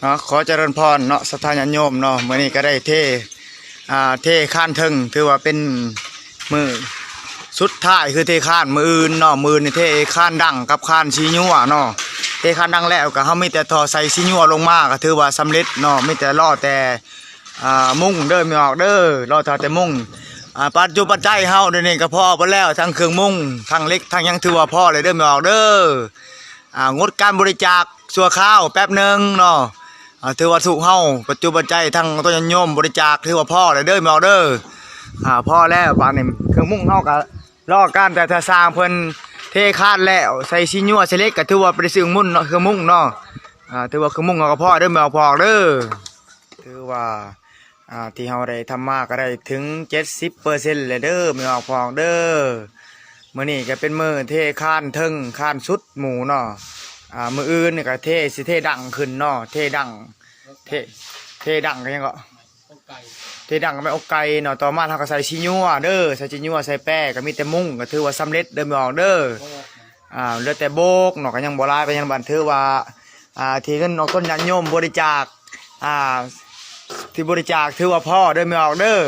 เนาะขอเจริญพรเนาะสถาญาติโยมเนาะมื้อนี้ก็ได้เทอ่าเทข้านถึงถือว่าเป็นมือสุดท้ายคือเทข้านมืออื่นเนาะมือนี่เทข้านดังกับข้านชีญัวเนาะเทข้านดังแล้วก็เฮามีแต่ทอใส่ชีญัวลงมาก็ถือว่าสำเร็จเนาะมีแต่รอแต่อ่ามุ่งเด้อไม่ออกเด้อรอทอแต่มุ่งอ่าปัจจุบันใจยเฮาเดี๋ยวนี้ก็พ่อไปแล้วทั้งเครื่องมุ่งทั้งเล็กทั้งยังถือว่าพ่อเลยเด้อไม่ออกเด้ออ่างดการบริจาคชั่วข้าวแป๊บหนึ่งเนาะ อ่าถือว่าสุขเฮาปัจจุบันใจทั้งต้นยมบริจาคถือว่าพ่อเลยเด้อมวเด้ออ่าพ่อแล้วบานนี่เครื่องมุ่งเฮาก็รอการแต่ถ้าสร้างเพิ่นเทคาดแล้วใส่ซิญัวใส่เล็กก็ถือว่าเป็นสิ่งมุ่นเนาะเครื่องมุ่งเนาะอ่าถือว่าเครื่องมุ่งเฮาก็พ่อเด้อมวพ่อเด้อถือว่าอ่าที่เฮาได้ทำมาก็ได้ถึง70%เลยเด้อมวพ่อเด้อมื่อนี้ก็เป็นมือเทข้านเทิงข้านสุดหมูเนาะ อ่ามืออื่นนี่ก็เทสิเทดังขึ้นเนาะเทดังเทเทดังก็ยังก็เทดังก็ไม่อกไก่เนาะต่อมาเราก็ใส่ชิญัวเด้อใส่ชิญัวใส่แป้งก็มีแต่มุ้งก็ถือว่าสำเร็จเดิมออกเด้ออ่าเหลือแต่โบกเนาะก็ยังบ่ลายไปยังบันถือว่าอ่าที่เงินออกต้นญาติโยมบริจาคอ่าที่บริจาคถือว่าพ่อเดิมออกเด้อ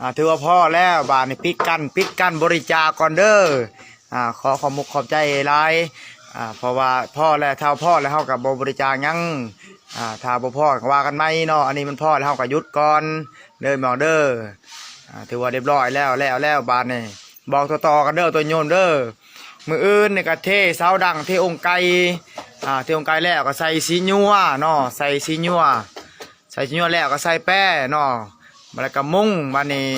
อ่าถือว่าพ่อแล้วบาทนี่ปิดกันปิดกันบริจาคก่อนเด้ออ่าขอขอบมุกขอบใจหลาย อ่าเพราะว่าพ่อแล้วเท่าพ่อแล้วเฮากับบริจาคยังอ่าถ้าบ่พ่อก็ว่ากันไหมเนาะอันนี้มันพ่อแล้วเฮาก็หยุดก่อนเด้อหมอเด้ออ่าถือว่าเรียบร้อยแล้วแล้วแล้วบาทนี่บอกต่อๆกันเด้อตัวโยนเด้อมืออื่นนี่ก็เทเสาดังเทองค์ไก่อ่าเทองค์ไก่แล้วก็ใส่สีนัวเนาะใส่สีนัวใส่ชิ้นยอดแล้วก็ใส่แป้เนาะมาแล้วก็มุ้งบันนี้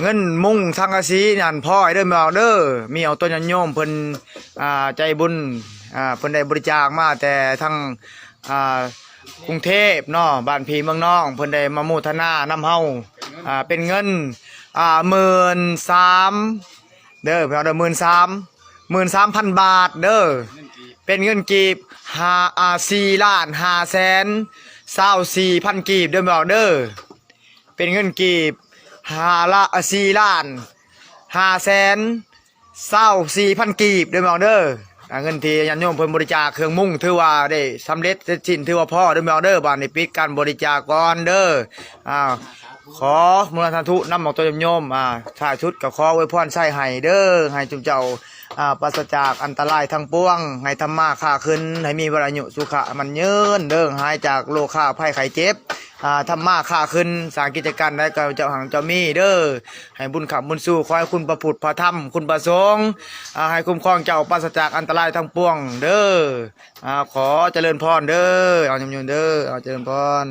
เงินมุ้งสังกะสีนั่นพ่อให้เด้อมอาเด้อมีเอาต้นยันโยมเพิ่นอ่าใจบุญ อ่าเพิ่นได้บริจาคมาแต่ทั้งอ่ากรุงเทพเนาะบ้านพีเมืองน้องเพิ่นได้มาโมทนาน้ำเฮาอ่าเป็นเงินอ่าหมื่นสามเด้อพี่เอาเด้อหมื่นสามหมื่นสามพันบาทเด้อเป็นเงินกีบห้าอ่าสี่ล้านห้าแสนเศร้าสี่พันกีบเดิมบอกเด้อเป็นเงินกีบห้าละอ่าสี่ล้านห้าแสนเศร้าสี่พันกีบเดิมบอกเด้อ เงินที่ยันโยมเพิ่นบริจาคเครื่องมุ่งถือว่าได้สำเร็จเสร็จสิ้นถือว่าพ่อเดิมบอกเด้อบานในปิดการบริจาคก่อนเด้ออ่าขอมูลธนทุนำหมอกตัวโยมๆอ่าถ่ายชุดกับขอไว้พรใส่ให้เด้อให้จุมเจ้าอ่าปราศจากอันตรายทั้งปวง ให้ธรรมะค่าขึ้น ให้มีวรายุสุขะมันยืนเด้อหายจากโรคข้าภัยไข้เจ็บ อ่าทำมาค่าขึ้นสร้างกิจการได้กับเจ้าหังเจ้ามีเด้อให้บุญขับบุญสู้ขอให้คุณประพุทธพระธรรมคุณประสงค์อ่าให้คุ้มครองเจ้าปราศจากอันตรายทั้งปวง เด้ออ่าขอเจริญพรเด้อเอาจำยนเด้อเอาเจริญพร